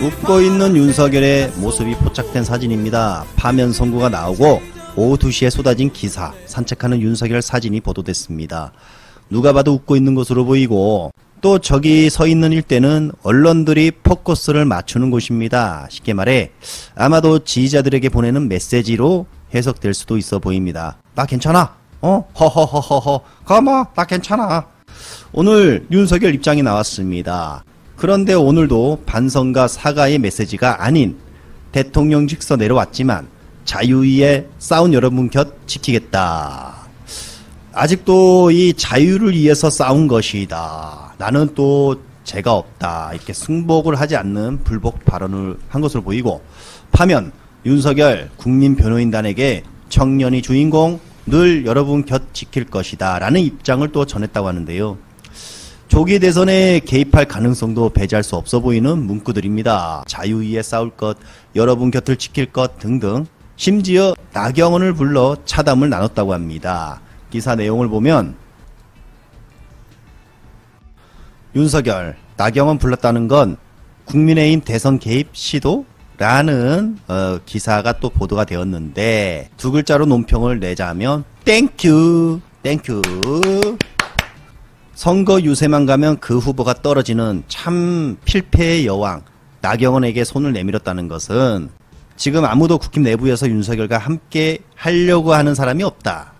웃고 있는 윤석열의 모습이 포착된 사진입니다. 파면 선고가 나오고 오후 2시에 쏟아진 기사, 산책하는 윤석열 사진이 보도됐습니다. 누가 봐도 웃고 있는 것으로 보이고 또 저기 서 있는 일대는 언론들이 포커스를 맞추는 곳입니다. 쉽게 말해 아마도 지지자들에게 보내는 메시지로 해석될 수도 있어 보입니다. 나 괜찮아. 어? 허허허허허. 가마. 나 괜찮아. 오늘 윤석열 입장이 나왔습니다. 그런데 오늘도 반성과 사과의 메시지가 아닌 대통령 직서 내려왔지만 자유위에 싸운 여러분 곁 지키겠다. 아직도 이 자유를 위해서 싸운 것이다. 나는 또 죄가 없다. 이렇게 승복을 하지 않는 불복 발언을 한 것으로 보이고 파면 윤석열 국민변호인단에게 청년이 주인공 늘 여러분 곁 지킬 것이다. 라는 입장을 또 전했다고 하는데요. 조기 대선에 개입할 가능성도 배제할 수 없어 보이는 문구들입니다. 자유위에 싸울 것, 여러분 곁을 지킬 것 등등. 심지어 나경원을 불러 차담을 나눴다고 합니다. 기사 내용을 보면 윤석열, 나경원 불렀다는 건 국민의힘 대선 개입 시도 라는 어, 기사가 또 보도가 되었는데 두 글자로 논평을 내자면 땡큐, 땡큐. 선거 유세만 가면 그 후보가 떨어지는 참 필패의 여왕 나경원에게 손을 내밀었다는 것은 지금 아무도 국힘 내부에서 윤석열과 함께 하려고 하는 사람이 없다.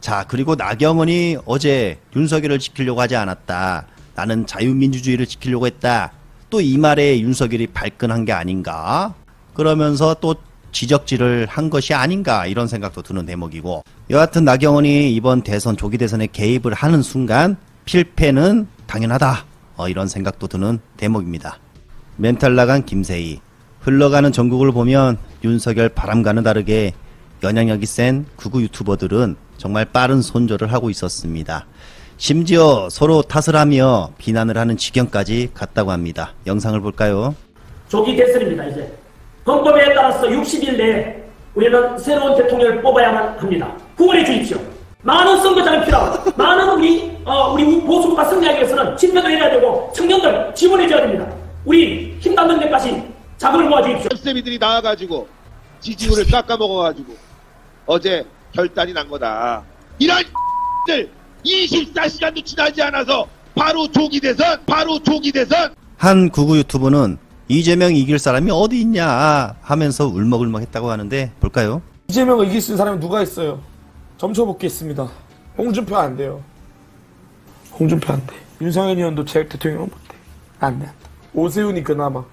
자, 그리고 나경원이 어제 윤석열을 지키려고 하지 않았다. 나는 자유민주주의를 지키려고 했다. 또 이 말에 윤석열이 발끈한 게 아닌가? 그러면서 또 지적질을 한 것이 아닌가 이런 생각도 드는 대목이고 여하튼 나경원이 이번 대선 조기 대선에 개입을 하는 순간 필패는 당연하다 어, 이런 생각도 드는 대목입니다. 멘탈 나간 김세희 흘러가는 전국을 보면 윤석열 바람과는 다르게 영향력이 센 구구 유튜버들은 정말 빠른 손절을 하고 있었습니다. 심지어 서로 탓을 하며 비난을 하는 지경까지 갔다고 합니다. 영상을 볼까요? 조기 대선입니다, 이제. 헌법에 따라서 60일 내에 우리는 새로운 대통령을 뽑아야만 합니다. 구원해 주십시오. 많은 선거자가 필요하고, 많은 우리, 어, 우리 보수가 승리하기 위해서는 집회도 해야 되고, 청년들 지원해 줘야 됩니다. 우리 힘 닿는 데까지 자금을 모아 주십시오. 쌤이들이 나와가지고 지지율을 깎아먹어가지고 어제 결단이 난 거다. 이런 들 24시간도 지나지 않아서 바로 조기 대선, 바로 조기 대선. 한 구구 유튜버는 이재명 이길 사람이 어디 있냐 하면서 울먹울먹 했다고 하는데 볼까요? 이재명을 이길 수 있는 사람이 누가 있어요? 점쳐보겠습니다. 홍준표 안 돼요. 홍준표 안 돼. 윤석열 의원도 제 대통령은 못 돼. 안 돼, 안 돼. 오세훈이 그나마.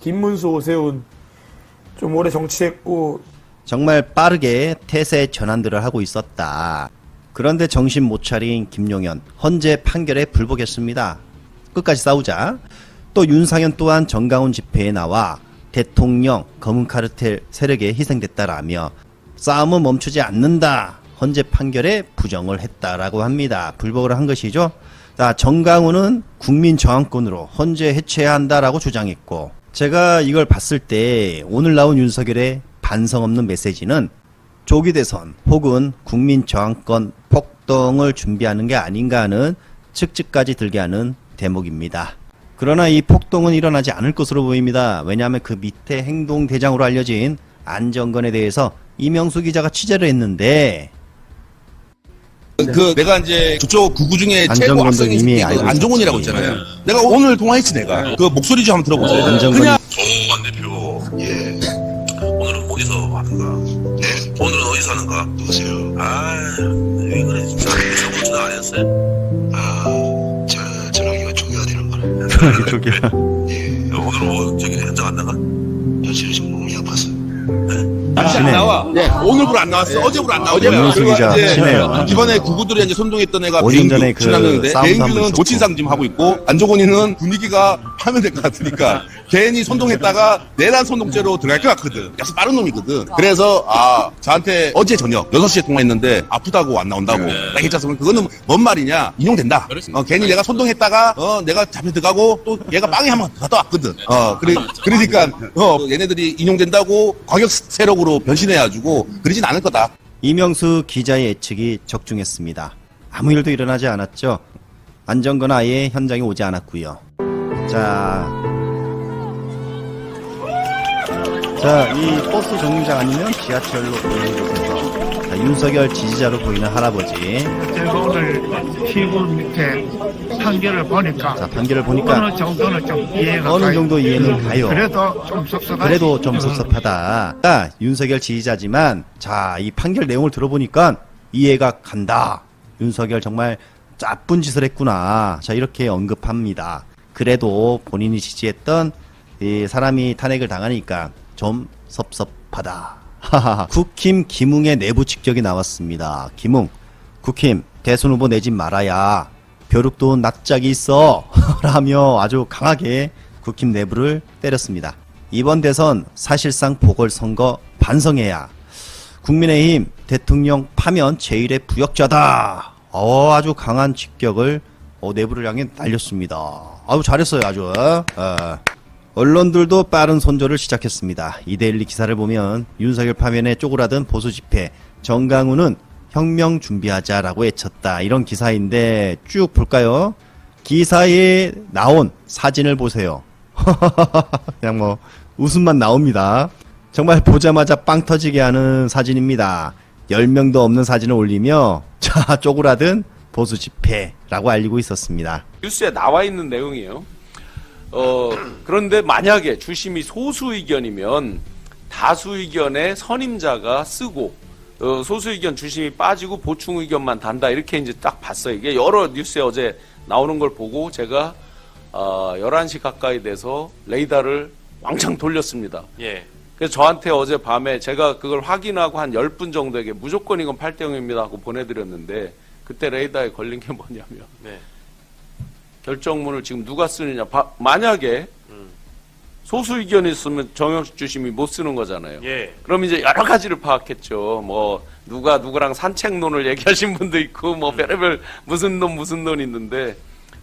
김문수, 오세훈. 좀 오래 정치했고, 정말 빠르게 태세 전환들을 하고 있었다. 그런데 정신 못 차린 김용현 헌재 판결에 불복했습니다. 끝까지 싸우자. 또 윤상현 또한 정강훈 집회에 나와 대통령 검은 카르텔 세력에 희생됐다라며 싸움은 멈추지 않는다. 헌재 판결에 부정을 했다라고 합니다. 불복을 한 것이죠. 자, 정강훈은 국민 저항권으로 헌재 해체해야 한다라고 주장했고 제가 이걸 봤을 때 오늘 나온 윤석열의 반성 없는 메시지는 조기 대선 혹은 국민 저항권 폭동을 준비하는 게 아닌가 하는 측측까지 들게 하는 대목입니다. 그러나 이 폭동은 일어나지 않을 것으로 보입니다. 왜냐하면 그 밑에 행동 대장으로 알려진 안정건에 대해서 이명수 기자가 취재를 했는데 그 내가 이제 저쪽 구구 중에 최고 안정권도 학생이 이미 그 알고 있었지. 있잖아요. 내가 오늘 통화했지 내가. 그 목소리 좀 한번 들어보세요. 안정권이 그냥 조원 대표, 예. 오늘은 어디서 하는가? 네. 오늘은 어디서 하는가? 누구세요? 아, 왜 그래, 진짜. 저번주도 안 했어요? 아, 저, 전화기가 종료가 되는 거라. 저기야. 예. 오늘은 뭐, 저기 현장 안 나가? 며칠 지금. 잠시 안 친해. 나와. 오늘부로 안 나왔어. 어제부로 안. 윤수 그리고 기자 친해요. 이번에 구구들이 이제 선동했던 애가 오전 배인규 전에 그 한번 배인규는. 고친상 지금 하고 있고 안종원이는 분위기가 파면될 것 같으니까 괜히 선동했다가 내란 선동죄로 들어갈 것 같거든. 그래서 빠른 놈이거든. 그래서 아 저한테 어제 저녁 6시에 통화했는데 아프다고 안 나온다고. 나 괜찮아. 그거는 뭔 말이냐? 인용된다. 어, 괜히 내가 선동했다가 어 내가 잡혀 들어가고 또 얘가 빵에 한번 갔다 왔거든. 어 그래 그러니까 어 얘네들이 인용된다고 광역 세력으로 변신해가지고 그러진 않을 거다. 이명수 기자의 예측이 적중했습니다. 아무 일도 일어나지 않았죠. 안정건 아예 현장에 오지 않았고요. 자, 자, 이 버스 정류장 아니면 지하철로 보이는 곳에서 자, 윤석열 지지자로 보이는 할아버지. 제가 오늘 피부 밑에 판결을 보니까 자, 판결을 보니까 어느 정도는 좀 이해가 어느 가요. 정도 이해는 가요. 그래도 좀 섭섭하지. 그래도 좀 섭섭하다. 자, 윤석열 지지자지만 자, 이 판결 내용을 들어보니까 이해가 간다. 윤석열 정말 나쁜 짓을 했구나. 자, 이렇게 언급합니다. 그래도 본인이 지지했던 이 사람이 탄핵을 당하니까 좀 섭섭하다. 국힘 김웅의 내부 직격이 나왔습니다. 김웅, 국힘 대선 후보 내지 말아야 벼룩도 낯짝이 있어 라며 아주 강하게 국힘 내부를 때렸습니다. 이번 대선 사실상 보궐선거 반성해야 국민의힘 대통령 파면 제1의 부역자다. 어, 아주 강한 직격을 어, 내부를 향해 날렸습니다. 아주 잘했어요, 아주. 어. 언론들도 빠른 손절을 시작했습니다. 이데일리 기사를 보면 윤석열 파면에 쪼그라든 보수 집회 정강훈은 혁명 준비하자라고 외쳤다. 이런 기사인데 쭉 볼까요? 기사에 나온 사진을 보세요. 그냥 뭐 웃음만 나옵니다. 정말 보자마자 빵 터지게 하는 사진입니다. 10명도 없는 사진을 올리며 자 쪼그라든 보수 집회라고 알리고 있었습니다. 뉴스에 나와 있는 내용이에요. 어, 그런데 만약에 주심이 소수 의견이면 다수 의견의 선임자가 쓰고 어, 소수 의견 주심이 빠지고 보충 의견만 단다 이렇게 이제 딱 봤어요. 이게 여러 뉴스에 어제 나오는 걸 보고 제가 어, 11시 가까이 돼서 레이더를 왕창 돌렸습니다. 예. 그래서 저한테 어제 밤에 제가 그걸 확인하고 한 10분 정도에게 무조건 이건 8대 0입니다 하고 보내드렸는데 그때 레이더에 걸린 게 뭐냐면 네. 결정문을 지금 누가 쓰느냐. 바- 만약에 소수 의견이 있으면 정영식 주심이 못 쓰는 거잖아요. 예. 그럼 이제 여러 가지를 파악했죠. 뭐 누가 누구랑 산책론을 얘기하신 분도 있고 뭐 별의별 무슨 논 무슨 논 있는데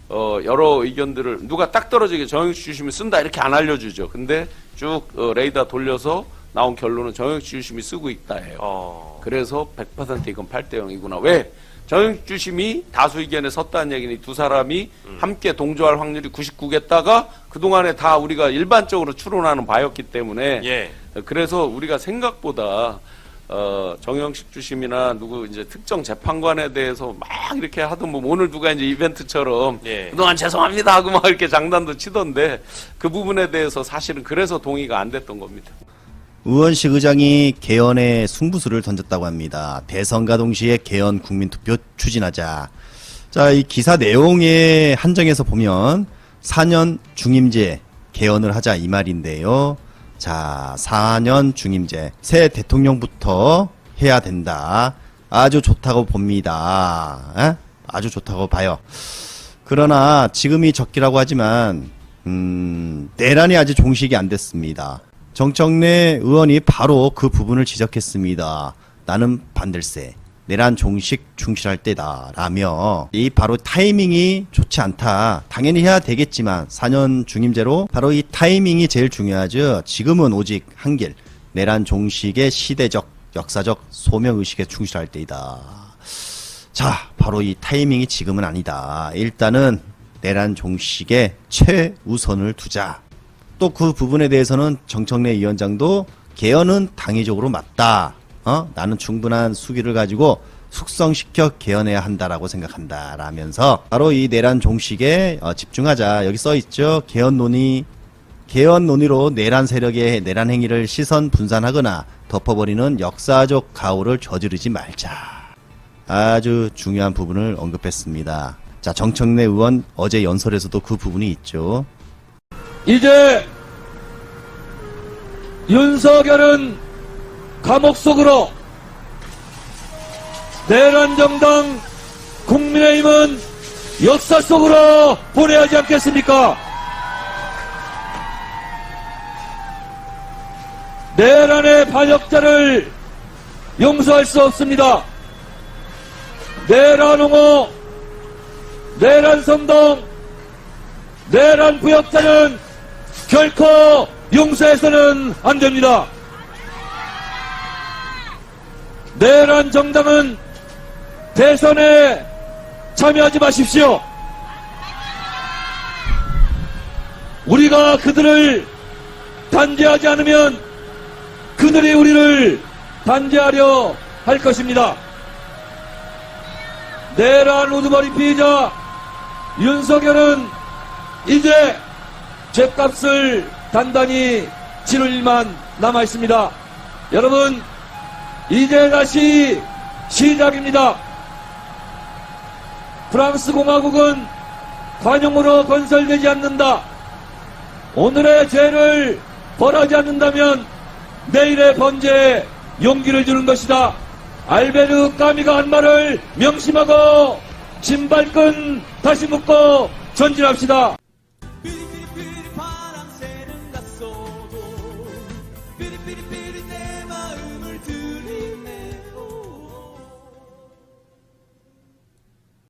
어 여러 의견들을 누가 딱 떨어지게 정영식 주심이 쓴다 이렇게 안 알려주죠. 근데 쭉 어, 레이더 돌려서 나온 결론은 정영식 주심이 쓰고 있다예요. 어. 그래서 100% 이건 8대 0이구나. 왜? 정영식 주심이 다수 의견에 섰다는 얘기는 이두 사람이 함께 동조할 확률이 99겠다가 그동안에 다 우리가 일반적으로 추론하는 바였기 때문에 예. 그래서 우리가 생각보다 어, 정영식 주심이나 누구 이제 특정 재판관에 대해서 막 이렇게 하던 뭐 오늘 누가 이제 이벤트처럼 예. 그동안 죄송합니다 하고 막 이렇게 장단도 치던데 그 부분에 대해서 사실은 그래서 동의가 안 됐던 겁니다. 의원식 의장이 개헌의 승부수를 던졌다고 합니다. 대선과 동시에 개헌 국민투표 추진하자. 자, 이 기사 내용의 한정에서 보면 4년 중임제 개헌을 하자 이 말인데요. 자, 4년 중임제. 새 대통령부터 해야 된다. 아주 좋다고 봅니다. 에? 아주 좋다고 봐요. 그러나 지금이 적기라고 하지만 음, 내란이 아직 종식이 안 됐습니다. 정청래 의원이 바로 그 부분을 지적했습니다. 나는 반댈세. 내란 종식 충실할 때다. 라며 이 바로 타이밍이 좋지 않다. 당연히 해야 되겠지만 4년 중임제로 바로 이 타이밍이 제일 중요하죠. 지금은 오직 한 길 내란 종식의 시대적 역사적 소명 의식에 충실할 때이다. 자, 바로 이 타이밍이 지금은 아니다. 일단은 내란 종식에 최우선을 두자. 또 그 부분에 대해서는 정청래 위원장도 개헌은 당위적으로 맞다. 어? 나는 충분한 수기를 가지고 숙성시켜 개헌해야 한다라고 생각한다. 라면서 바로 이 내란 종식에 어, 집중하자. 여기 써 있죠. 개헌 논의 개헌 논의로 내란 세력의 내란 행위를 시선 분산하거나 덮어버리는 역사적 가오를 저지르지 말자. 아주 중요한 부분을 언급했습니다. 자, 정청래 의원 어제 연설에서도 그 부분이 있죠. 이제 윤석열은 감옥 속으로 내란 정당 국민의힘은 역사 속으로 보내야 하지 않겠습니까? 내란의 반역자를 용서할 수 없습니다. 내란 옹호, 내란 선동, 내란 부역자는 결코 용서해서는 안 됩니다. 내란 정당은 대선에 참여하지 마십시오. 우리가 그들을 단죄하지 않으면 그들이 우리를 단죄하려 할 것입니다. 내란 우두머리 피의자 윤석열은 이제 죄값을 단단히 치를 일만 남아 있습니다. 여러분, 이제 다시 시작입니다. 프랑스 공화국은 관용으로 건설되지 않는다. 오늘의 죄를 벌하지 않는다면 내일의 번제에 용기를 주는 것이다. 알베르 까미가 한 말을 명심하고 신발끈 다시 묶고 전진합시다.